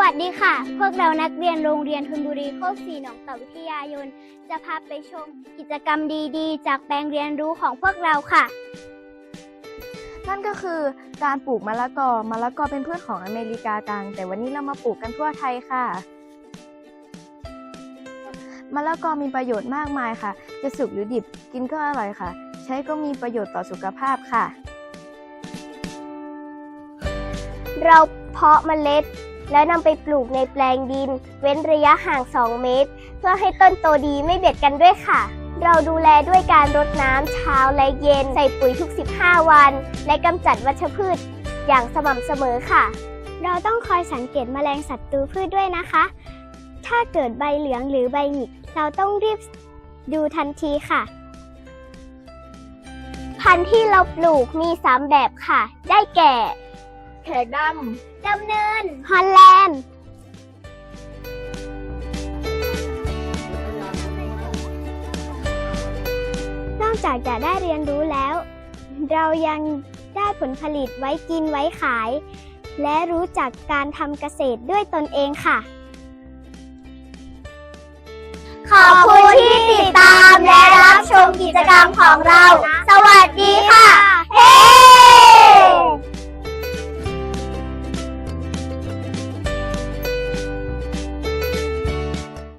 วัสดีค่ะ พวกเรานักเรียนโรงเรียนธนบุรีโคกศรีหนองเต่าวิทยายน จะพาไปชมกิจกรรมดีๆ จากแปลงเรียนรู้ของพวกเราค่ะ นั่นก็คือการปลูกมะละกอ มะละกอเป็นพืชของอเมริกากลาง แต่วันนี้เรามาปลูกกันทั่วไทยค่ะ มะละกอมีประโยชน์มากมายค่ะ จะสุกหรือดิบกินก็อร่อยค่ะ ใช้ก็มีประโยชน์ต่อสุขภาพค่ะ เราเพาะเมล็ด แล้วนำไปปลูกในแปลงดิน เว้นระยะห่าง 2 เมตร เพื่อให้ต้นโตดีไม่เบียดกันด้วยค่ะ เราดูแลด้วยการรดน้ำเช้าและเย็น ใส่ปุ๋ยทุก 15 วัน และกำจัดวัชพืช อย่างสม่ำเสมอค่ะ เราต้องคอยสังเกตแมลงศัตรูพืชด้วยนะคะ ถ้าเกิดใบเหลืองหรือใบหงิก เราต้องรีบดูทันทีค่ะพันธุ์ที่เราปลูกมี 3 แบบค่ะ ได้แก่ แขกดดำเนิน ฮอล อกจากจะได้เรียนรู้แล้ว เรายังได้ผลผลิตไว้กินไว้ขาย และรู้จักการทำเกษตรด้วยตนเองค่ะ ขอบคุณ